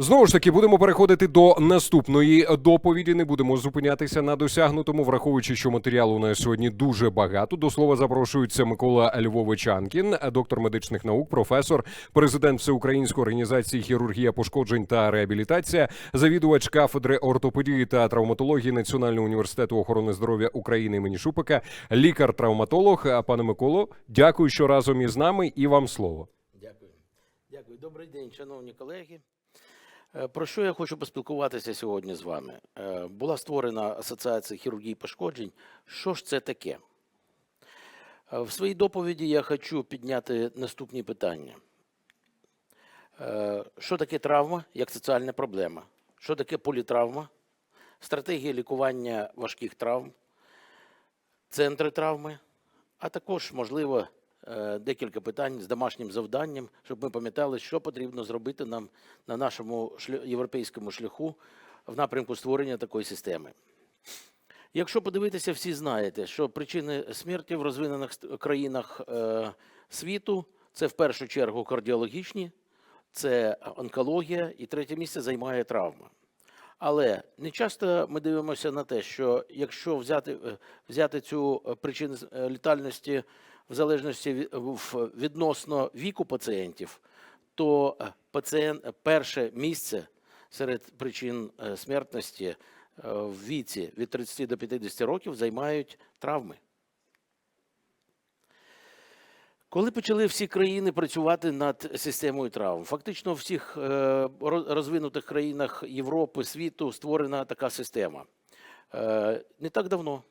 Знову ж таки, будемо переходити до наступної доповіді. Не будемо зупинятися на досягнутому, враховуючи, що матеріалу у нас сьогодні дуже багато. До слова запрошується Микола Львович Анкін, доктор медичних наук, професор, президент Всеукраїнської організації хірургія пошкоджень та реабілітація, завідувач кафедри ортопедії та травматології Національного університету охорони здоров'я України імені Шупика, лікар-травматолог. Пане Миколо, дякую, що разом із нами, і вам слово. Дякую. Дякую. Добрий день, шановні колеги. Е, Про що я хочу поспілкуватися сьогодні з вами? Е, Була створена Асоціація хірургії пошкоджень. Що ж це таке? Е, В своїй доповіді я хочу підняти наступні питання. Що таке травма як соціальна проблема? Що таке політравма? Стратегія лікування важких травм, центри травми, а також, можливо, декілька питань з домашнім завданням, щоб ми пам'ятали, що потрібно зробити нам на нашому європейському шляху в напрямку створення такої системи. Якщо подивитися, всі знаєте, що причини смерті в розвинених країнах е, світу це в першу чергу кардіологічні, це онкологія, і третє місце займає травма. Але не часто ми дивимося на те, що якщо взяти, е, взяти цю е, причину е, літальності в залежності відносно віку пацієнтів, то пацієнт, перше місце серед причин смертності в віці від 30 до 50 років займають травми. Коли почали всі країни працювати над системою травм, фактично в всіх е, розвинутих країнах Європи, світу створена така система. Е, Не так давно,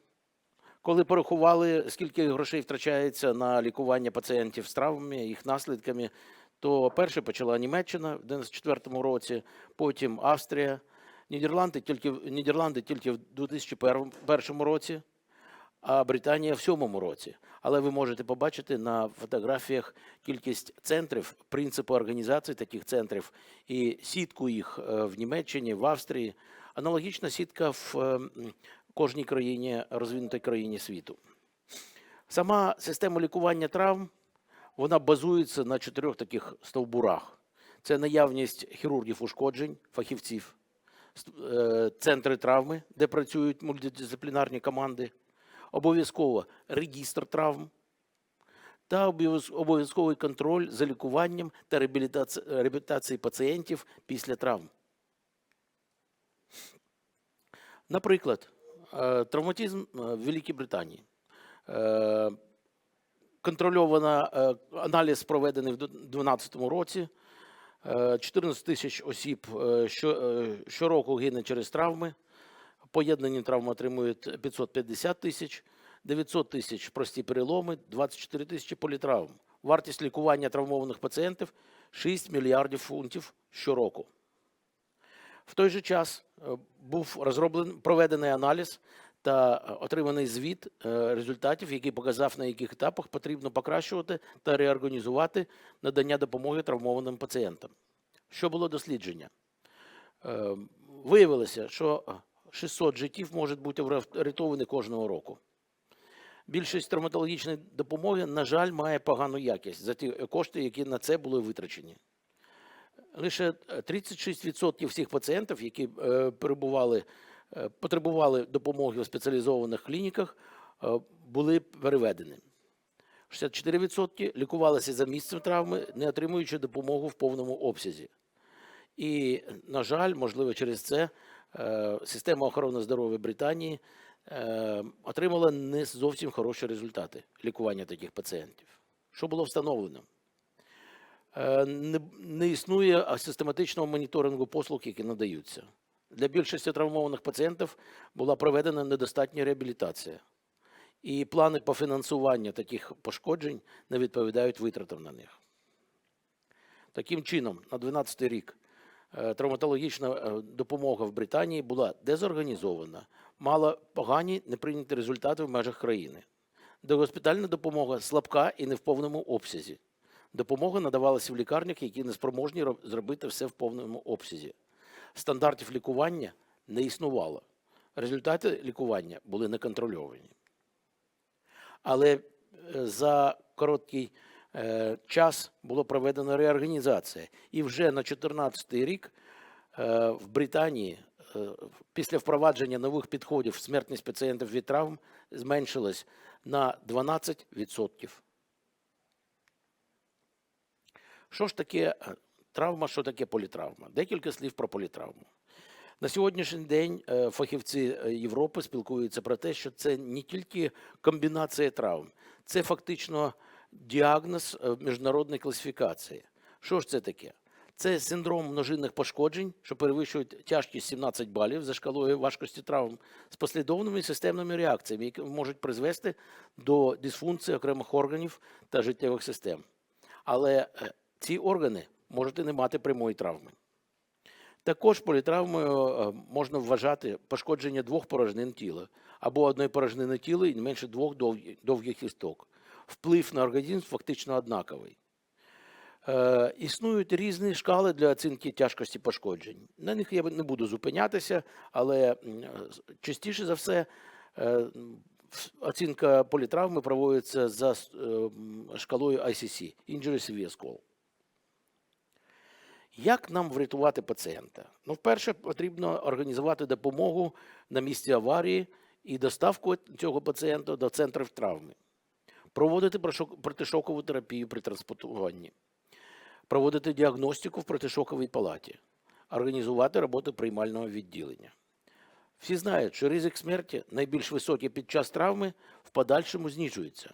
коли порахували, скільки грошей втрачається на лікування пацієнтів з травмами, їх наслідками, то перше почала Німеччина в 94-му році, потім Австрія, Нідерланди тільки, Нідерланди тільки в 2001 році, а Британія в сьомому році. Але ви можете побачити на фотографіях кількість центрів, принципи організації таких центрів і сітку їх е, в Німеччині, в Австрії. Аналогічна сітка в е, кожній країні, розвинутій країні світу. Сама система лікування травм вона базується на чотирьох таких стовбурах: це наявність хірургів ушкоджень, фахівців, е, центри травми, де працюють мультидисциплінарні команди, обов'язково регістр травм та обов'язковий контроль за лікуванням та реабілітаці- реабілітацією пацієнтів після травм. Наприклад, е, травматизм е, в Великій Британії. Е, Контрольована аналіз проведений в 2012 році. Е, 14 тисяч осіб що, щороку гине через травми. Поєднані травми отримують 550 тисяч, 900 тисяч прості переломи, 24 тисячі політравм. Вартість лікування травмованих пацієнтів 6 мільярдів фунтів щороку. В той же час е, був розроблений проведений аналіз та е, отриманий звіт е, результатів, який показав, на яких етапах потрібно покращувати та реорганізувати надання допомоги травмованим пацієнтам. Що було дослідження? Виявилося, що 600 життів можуть бути врятовані кожного року. Більшість травматологічної допомоги, на жаль, має погану якість за ті кошти, які на це були витрачені. Лише е, 36% всіх пацієнтів, які е, перебували, е, потребували допомоги в спеціалізованих клініках, е, були переведені. 64% лікувалися за місцем травми, не отримуючи допомогу в повному обсязі. І, на жаль, можливо, через це система охорони здоров'я Британії е, отримала не зовсім хороші результати лікування таких пацієнтів. Що було встановлено? Е, не, існує систематичного моніторингу послуг, які надаються. Для більшості травмованих пацієнтів була проведена недостатня реабілітація. І плани по фінансуванню таких пошкоджень не відповідають витратам на них. Таким чином, на 2012 рік е, травматологічна е, допомога в Британії була дезорганізована, мала погані неприйняті результати в межах країни. Догоспітальна допомога слабка і не в повному обсязі. Допомога надавалася в лікарнях, які не спроможні зробити все в повному обсязі. Стандартів лікування не існувало. Результати лікування були неконтрольовані. Але е, за короткий е, час було проведено реорганізація. І вже на 2014 рік Е, В Британії е, після впровадження нових підходів смертність пацієнтів від травм зменшилась на 12%. Що ж таке е, травма, що таке політравма? Декілька слів про політравму. На сьогоднішній день е, фахівці е, Європи спілкуються про те, що це не тільки комбінація травм, це фактично діагноз е, міжнародної класифікації. Що ж це таке? Це синдром множинних пошкоджень, що перевищують тяжкість 17 балів за шкалою важкості травм з послідовними системними реакціями, які можуть призвести до дисфункції окремих органів та життєвих систем. Але е, ці органи можуть і не мати прямої травми. Також політравмою е, можна вважати пошкодження двох порожнин тіла або одної порожнини тіла і не менше двох довгих істок. Вплив на організм фактично однаковий. Е, існують різні шкали для оцінки тяжкості пошкоджень. На них я не буду зупинятися, але частіше за все е, оцінка політравми проводиться за е, шкалою ICC – Injury Severe Score. Як нам врятувати пацієнта? Ну, вперше потрібно організувати допомогу на місці аварії і доставку цього пацієнта до центрів травми, проводити протишокову терапію при транспортуванні, проводити діагностику в протишоковій палаті, організувати роботу приймального відділення. Всі знають, що ризик смерті найбільш високий під час травми в подальшому знижується.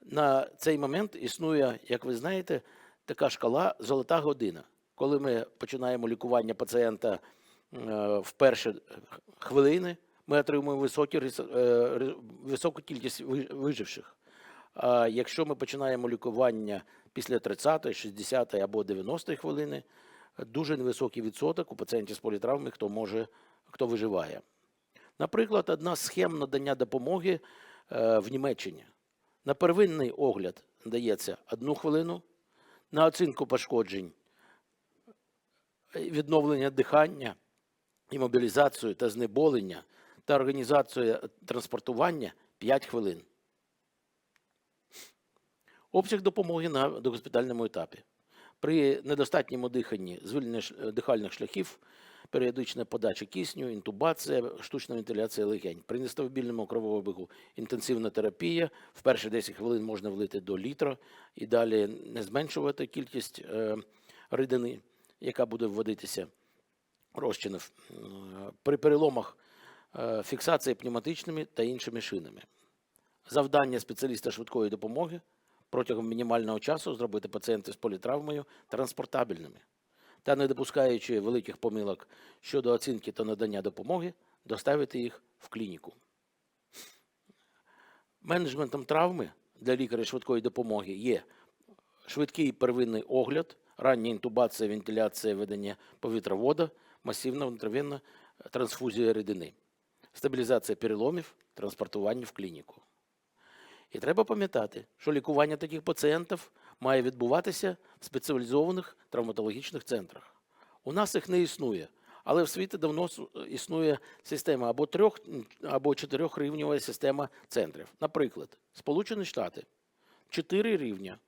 На цей момент існує, як ви знаєте, така шкала золота година. Коли ми починаємо лікування пацієнта е, в перші хвилини, ми отримуємо високі, е, високу кількість виживших. А якщо ми починаємо лікування після 30, 60 або 90 хвилини, дуже невисокий відсоток у пацієнтів з політравми, хто може, хто виживає. Наприклад, одна з схем надання допомоги е, в Німеччині. На первинний огляд дається одну хвилину, на оцінку пошкоджень, е, відновлення дихання, імобілізацію та знеболення та організацію транспортування 5 хвилин. Обсяг допомоги на догоспітальному етапі. При недостатньому диханні звільнення е, дихальних шляхів, періодична подача кисню, інтубація, штучна вентиляція легень. При нестабільному кровообігу інтенсивна терапія. В перші 10 хвилин можна влити до літра і далі не зменшувати кількість е, рідини, яка буде вводитися розчинів. Е, При переломах фіксація пневматичними та іншими шинами. Завдання спеціаліста швидкої допомоги протягом мінімального часу зробити пацієнтів з політравмою транспортабельними та, не допускаючи великих помилок щодо оцінки та надання допомоги, доставити їх в клініку. Менеджментом травми для лікаря швидкої допомоги є швидкий первинний огляд, рання інтубація, вентиляція, ведення повітровода, масивна внутрівенна трансфузія рідини, стабілізація переломів, транспортування в клініку. І треба пам'ятати, що лікування таких пацієнтів має відбуватися в спеціалізованих травматологічних центрах. У нас їх не існує, але в світі давно існує система або трьох або чотирьохрівнєва система центрів. Наприклад, Сполучені Штати чотири рівня.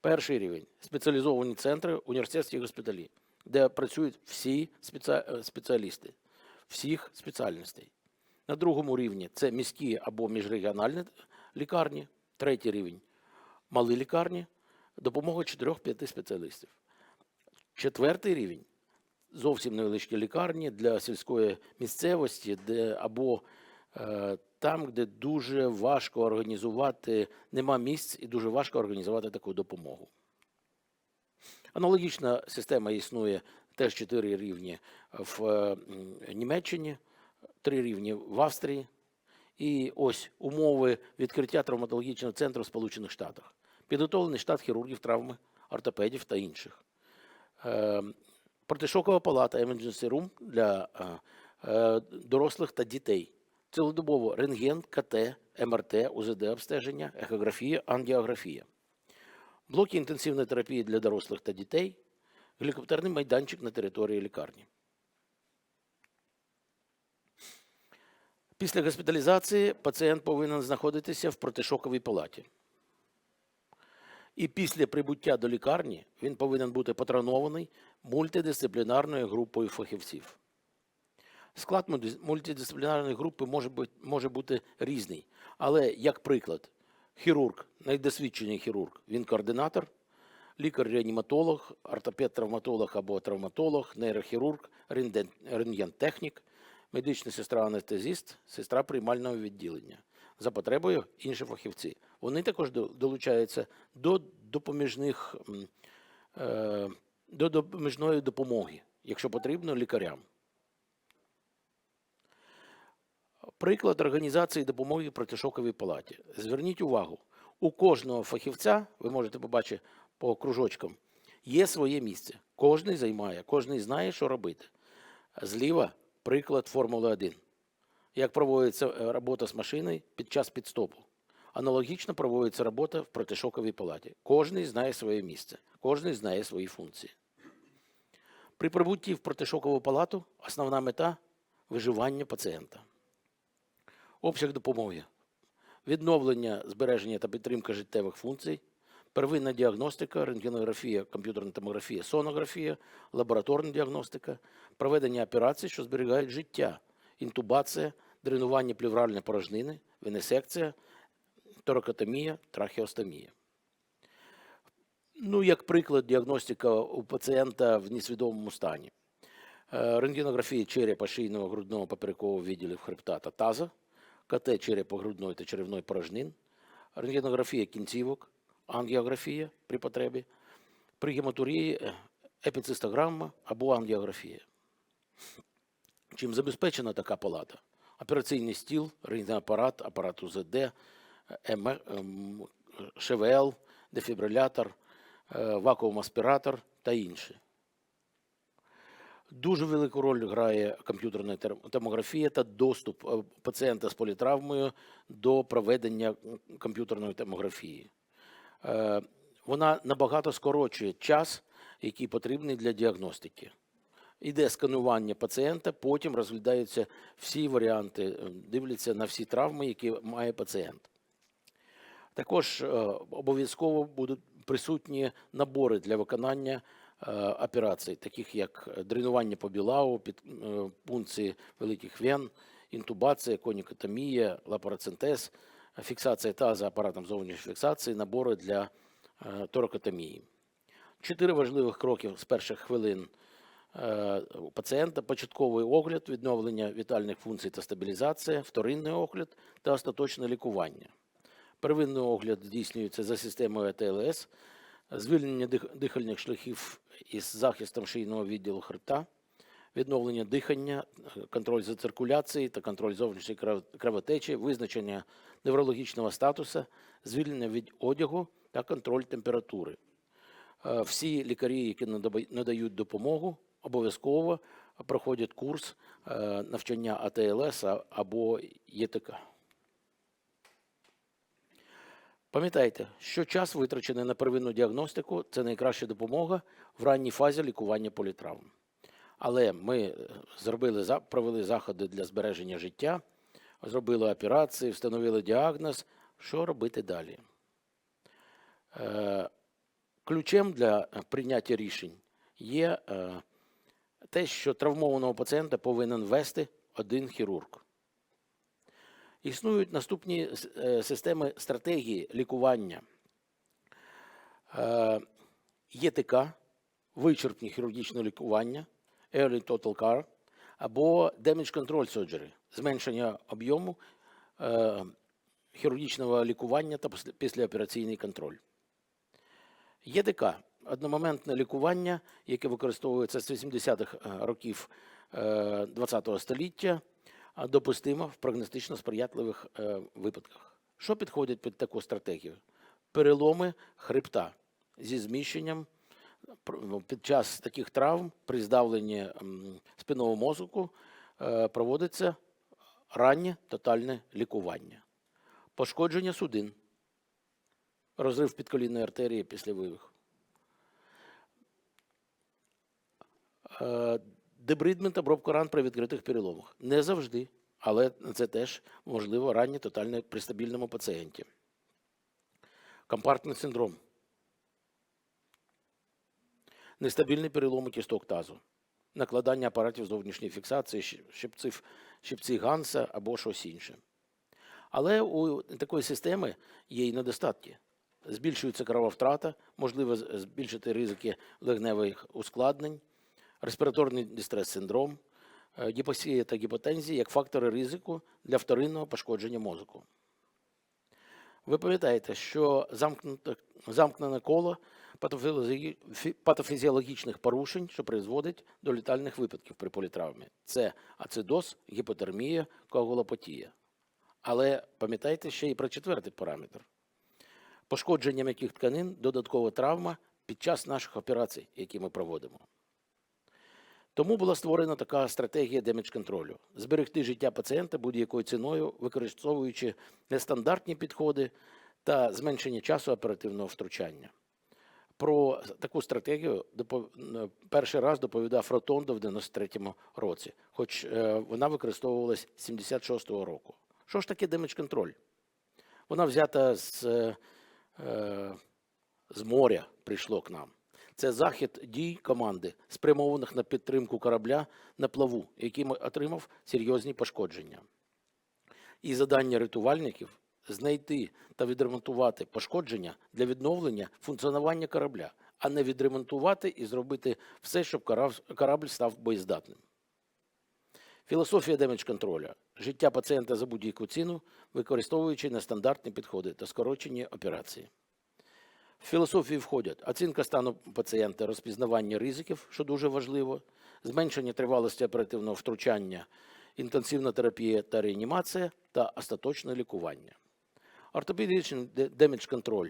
Перший рівень спеціалізовані центри, університетські госпіталі, де працюють всі спеціалісти всіх спеціальностей. На другому рівні це міські або міжрегіональні лікарні, третій рівень малі лікарні, допомога 4-5 спеціалістів. Четвертий рівень зовсім невеличкі лікарні для сільської місцевості, де або е, там, де дуже важко організувати, нема місць і дуже важко організувати таку допомогу. Аналогічна система існує теж чотири рівні в е, Німеччині, три рівні в Австрії. І ось умови відкриття травматологічного центру в Сполучених Штатах. Підготовлений штат хірургів, травми, ортопедів та інших. Е, Протишокова палата Emergency Room для е, е, дорослих та дітей. Цілодобово рентген, КТ, МРТ, УЗД обстеження, ехографія, ангіографія. Блоки інтенсивної терапії для дорослих та дітей, гелікоптерний майданчик на території лікарні. Після госпіталізації пацієнт повинен знаходитися в протишоковій палаті. І після прибуття до лікарні він повинен бути патронований мультидисциплінарною групою фахівців. Склад мультидисциплінарної групи може бути, може бути різний. Але, як приклад, хірург, найдосвідчений хірург, він координатор, лікар-реаніматолог, ортопед-травматолог або травматолог, нейрохірург, рентген- рентгентехнік, медична сестра-анестезіст, сестра приймального відділення. За потребою інші фахівці. Вони також долучаються до допоміжних е, до допоміжної допомоги, якщо потрібно, лікарям. Приклад організації допомоги протишоковій палаті. Зверніть увагу, у кожного фахівця, ви можете побачити по кружочкам, є своє місце. Кожний займає, кожний знає, що робити. Зліва приклад Формули 1. Як проводиться е, робота з машиною під час підстопу. Аналогічно проводиться робота в протишоковій палаті. Кожний знає своє місце, кожний знає свої функції. При прибутті в протишокову палату основна мета виживання пацієнта. Обсяг допомоги, відновлення, збереження та підтримка життєвих функцій, первинна діагностика, рентгенографія, комп'ютерна томографія, сонографія, лабораторна діагностика, проведення операцій, що зберігають життя, інтубація, дренування плевральної порожнини, венесекція, торакотомія, трахеостомія. Ну, як приклад, діагностика у пацієнта в несвідомому стані. Е, Рентгенографія черепа шийного грудного поперекового відділів хребта та таза, КТ черепо-грудної та черевної порожнин, рентгенографія кінцівок, ангіографія при потребі, при гематурії е, епіцистограма або ангіографія. Чим забезпечена така палата? Операційний стіл, рентгенапарат, апарат апарат УЗД, е, ем- ем, ШВЛ, дефібрилятор, е, вакуум-аспіратор та інше. Дуже велику роль грає комп'ютерна тер- томографія та доступ пацієнта з політравмою до проведення комп'ютерної томографії. Е, Вона набагато скорочує час, який потрібний для діагностики. Іде сканування пацієнта, потім розглядаються всі варіанти, е, дивляться на всі травми, які має пацієнт. Також е, обов'язково будуть присутні набори для виконання операцій, таких як дренування по білау, пункції великих вен, інтубація, конікотомія, лапароцентез, фіксація таза апаратом зовнішньої фіксації, набори для е, торакотомії. Чотири важливих кроки з перших хвилин е, пацієнта: початковий огляд, відновлення вітальних функцій та стабілізація, вторинний огляд та остаточне лікування. Первинний огляд здійснюється за системою АТЛС, звільнення дих- дихальних шляхів із захистом шийного відділу хребта, відновлення дихання, е, контроль за циркуляцією та контроль зовнішньої кров- кровотечі, визначення неврологічного статусу, звільнення від одягу та контроль температури. Е, Всі лікарі, які надають допомогу, обов'язково проходять курс е, навчання АТЛС або ЄТК. Пам'ятайте, що час витрачений на первинну діагностику це найкраща допомога в ранній фазі лікування політравм. Але ми е, зробили провели заходи для збереження життя, зробили операції, встановили діагноз. Що робити далі? Е, Ключем для е, прийняття рішень є те, що травмованого пацієнта повинен вести один хірург. Існують наступні системи стратегії лікування. ЄТК, вичерпні хірургічне лікування, Early Total Care, або Damage Control Surgery, зменшення об'єму е, хірургічного лікування та після- післяопераційний контроль. ЄДК одномоментне лікування, яке використовується з 80-х е, років ХХ століття, допустимо в прогностично сприятливих е, випадках. Що підходить під таку стратегію? Переломи хребта зі зміщенням під час таких травм при здавленні спинного мозку е, проводиться раннє тотальне лікування. Пошкодження судин, розрив підколінної артерії після вивиху. Е, Дебридмент обробка ран при відкритих переломах. Не завжди, але це теж можливо раннє тотальне при стабільному пацієнті. Компартний синдром. Нестабільний перелом у кісток тазу, накладання апаратів зовнішньої фіксації, щипців, щипці Ганса або щось інше. Але у такої системи є і недостатки. Збільшується крововтрата, можливо збільшити ризики легневих ускладнень, респіраторний дистрес-синдром, е, гіпоксія та гіпотензія як фактори ризику для вторинного пошкодження мозку. Ви пам'ятаєте, що замкнене коло патофізіологічних порушень, що призводить до літальних випадків при політравмі. Це ацидоз, гіпотермія, коагулопатія. Але пам'ятайте ще і про четвертий параметр. Пошкодження м'яких тканин, додаткова травма під час наших операцій, які ми проводимо. Тому була створена така стратегія демедж-контролю – зберегти життя пацієнта будь-якою ціною, використовуючи нестандартні підходи та зменшення часу оперативного втручання. Про таку стратегію перший раз доповідав Ротондо в 93-му році, хоч е, вона використовувалась 76-го року. Що ж таке демедж-контроль? Вона взята з, е, е, з моря, прийшло к нам. Це захід дій команди, спрямованих на підтримку корабля на плаву, який отримав серйозні пошкодження. І завдання рятувальників знайти та відремонтувати пошкодження для відновлення функціонування корабля, а не відремонтувати і зробити все, щоб корабль став боєздатним. Філософія демедж контроля життя пацієнта за будь-яку ціну, використовуючи нестандартні підходи та скорочені операції. В філософію входять оцінка стану пацієнта, розпізнавання ризиків, що дуже важливо, зменшення тривалості оперативного втручання, інтенсивна терапія та реанімація та остаточне лікування. Ортопедичний демедж контроль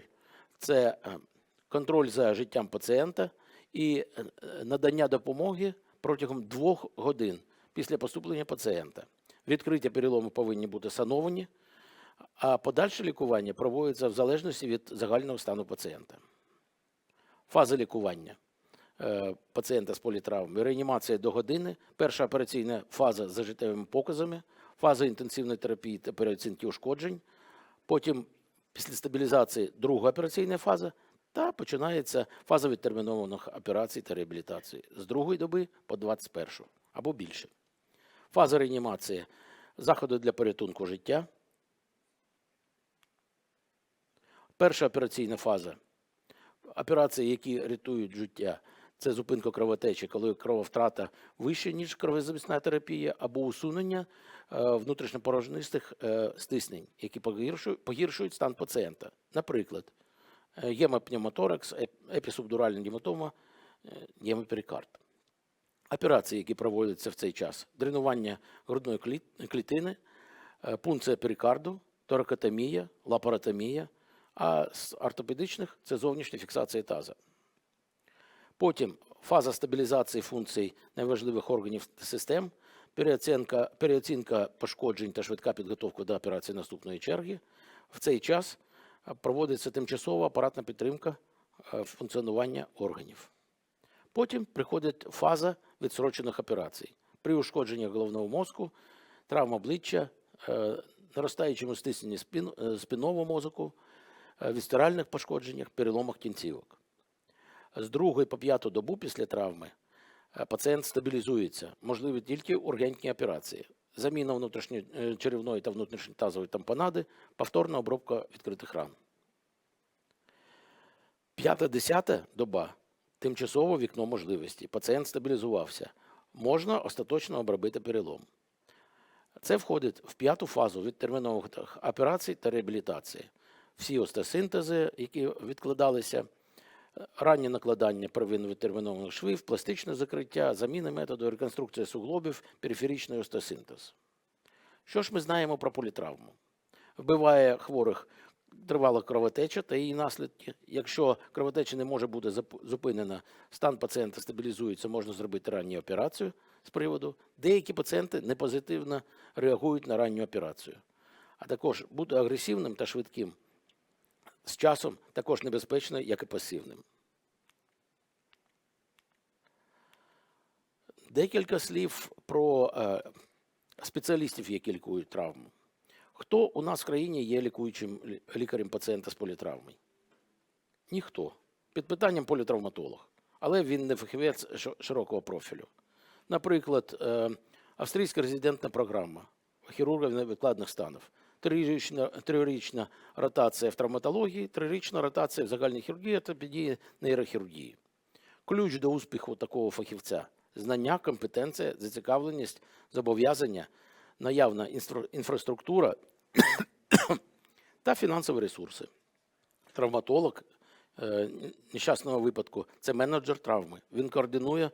це е, контроль за життям пацієнта і е, надання допомоги протягом двох годин після поступлення пацієнта. Відкриття перелому повинні бути сановані, а подальше лікування проводиться в залежності від загального стану пацієнта. Фаза лікування е, пацієнта з політравмою, реанімація до години, перша операційна фаза з зажиттєвими показами, фаза інтенсивної терапії та переоцінки ушкоджень, потім після стабілізації друга операційна фаза, та починається фаза відтермінованих операцій та реабілітації з другої доби по 21 або більше. Фаза реанімації заходи для порятунку життя. Перша операційна фаза. Операції, які рятують життя, це зупинка кровотечі, коли крововтрата вища, ніж кровозамісна терапія, або усунення е, внутрішньопорожнистих е, стиснень, які погіршують, стан пацієнта. Наприклад, е, гемопневмоторакс, еп- епісубдуральна гематома, гемоперикард. Операції, які проводяться в цей час: дренування грудної клітини, пункція перикарду, торакотомія, лапаротомія, а з ортопедичних це зовнішня фіксація таза. Потім фаза стабілізації функцій найважливих органів систем, переоцінка, переоцінка пошкоджень та швидка підготовка до операції наступної черги. В цей час проводиться тимчасова апаратна підтримка функціонування органів. Потім приходить фаза відсрочених операцій. При ушкодженні головного мозку, травма обличчя, е, наростаючому стисненні спін, е, мозку, е, вісцеральних пошкодженнях, переломах кінцівок. З другої по п'яту добу після травми е, пацієнт стабілізується, можливі тільки ургентні операції. Заміна внутрішньої е, та внутрішньотазової тампонади, повторна обробка відкритих ран. П'ята-десята доба тимчасове вікно можливості. Пацієнт стабілізувався. Можна остаточно обробити перелом. Це входить в п'яту фазу відтермінових операцій та реабілітації. Всі остеосинтези, які відкладалися, раннє накладання первинно відтермінованих швів, пластичне закриття, заміни методу реконструкції суглобів, периферичний остеосинтез. Що ж ми знаємо про політравму? Вбиває хворих тривала кровотеча та її наслідки. Якщо кровотеча не може бути зупинена, стан пацієнта стабілізується, можна зробити ранню операцію з приводу. Деякі пацієнти непозитивно реагують на ранню операцію. А також бути агресивним та швидким з часом також небезпечно, як і пасивним. Декілька слів про е, спеціалістів, які лікують травму. Хто у нас в країні є лікуючим лікарем пацієнта з політравмою? Ніхто. Під питанням політравматолог. але він не фахівець широкого профілю. Наприклад, е, австрійська резидентна програма хірургів невідкладних станів, трирічна, трирічна ротація в травматології, трирічна ротація в загальній хірургії, ортопедії, нейрохірургії. Ключ до успіху такого фахівця знання, компетенція, зацікавленість, зобов'язання, наявна інфраструктура та фінансові ресурси. Травматолог е, нещасного випадку це менеджер травми. Він координує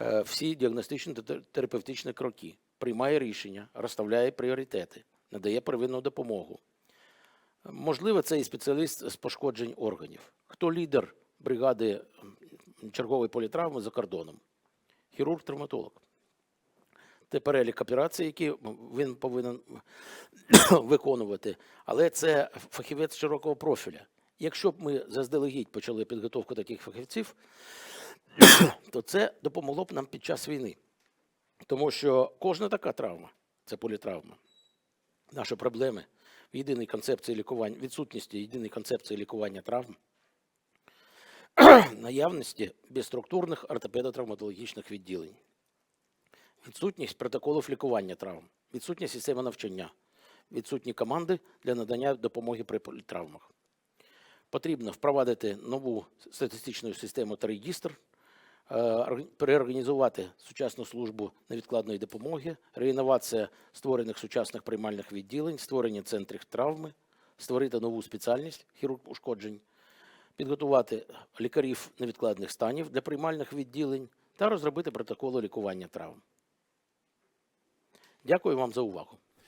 е, всі діагностичні та терапевтичні кроки, приймає рішення, розставляє пріоритети, надає первинну допомогу. Можливо, це і спеціаліст з пошкоджень органів. Хто лідер бригади чергової політравми за кордоном? Хірург-травматолог. Це перелік операцій, які він повинен виконувати, але це фахівець широкого профіля. Якщо б ми заздалегідь почали підготовку таких фахівців, то це допомогло б нам під час війни. Тому що кожна така травма це політравма. Наші проблеми в єдиній концепції лікування, відсутності єдиної концепції лікування травм, наявності безструктурних ортопедо-травматологічних відділень, відсутність протоколів лікування травм, відсутність системи навчання, відсутні команди для надання допомоги при політравмах. Потрібно впровадити нову статистичну систему та регістр, переорганізувати сучасну службу невідкладної допомоги, реінновація створених сучасних приймальних відділень, створення центрів травми, створити нову спеціальність хірург ушкоджень, підготувати лікарів невідкладних станів для приймальних відділень та розробити протоколи лікування травм. Дякую вам за увагу.